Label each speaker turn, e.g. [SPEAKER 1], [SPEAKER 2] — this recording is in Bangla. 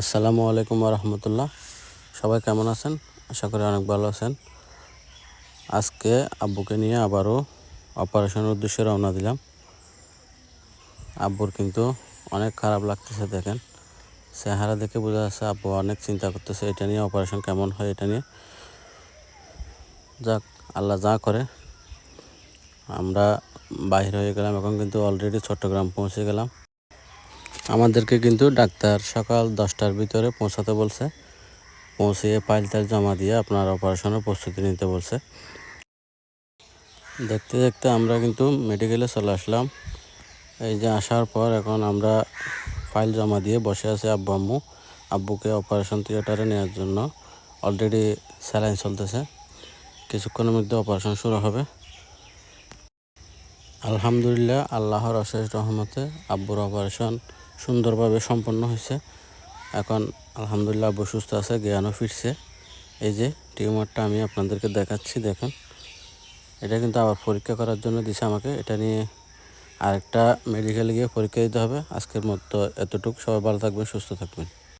[SPEAKER 1] আসসালামু আলাইকুম রহমতুল্লাহ সবাই কেমন আছেন? আশা করি অনেক ভালো আছেন। আজকে আব্বুকে নিয়ে আবারও অপারেশনের উদ্দেশ্যে রওনা দিলাম। আব্বুর কিন্তু অনেক খারাপ লাগতেছে, দেখেন। চেহারা দেখে বোঝা যাচ্ছে আব্বু অনেক চিন্তা করতেছে, এটা নিয়ে অপারেশন কেমন হয়, এটা নিয়ে। যাক, আল্লাহ যা করে। আমরা বাইরে হয়ে গেলাম, এখন কিন্তু অলরেডি চট্টগ্রাম পৌঁছে গেলাম। আমাদেরকে কিন্তু ডাক্তার সকাল দশটার ভিতরে পৌঁছাতে বলছে। পৌঁছিয়ে পাইলটার জমা দিয়ে আপনার অপারেশনের প্রস্তুতি নিতে বলছে। দেখতে দেখতে আমরা কিন্তু মেডিকেলে চলে আসলাম। এই যে আসার পর এখন আমরা ফাইল জমা দিয়ে বসে আছি আব্বু আম্মু। আব্বুকে অপারেশন থিয়েটারে নেওয়ার জন্য। অলরেডি স্যালাইন চলতেছে। কিছুক্ষণের মধ্যে অপারেশন শুরু হবে। আলহামদুলিল্লাহ, আল্লাহর অশেষ রহমতে আব্বুর অপারেশন সুন্দরভাবে সম্পন্ন হয়েছে। এখন আলহামদুলিল্লাহ আব্বু সুস্থ আছে, জ্ঞানও ফিরছে। এই যে টিউমারটা আমি আপনাদেরকে দেখাচ্ছি, দেখেন। এটা কিন্তু আবার পরীক্ষা করার জন্য দিছে আমাকে। এটা নিয়ে আরেকটা মেডিকেলে গিয়ে পরীক্ষা দিতে হবে। আজকের মতো এতটুকু। সবাই ভালো থাকবেন, সুস্থ থাকবেন।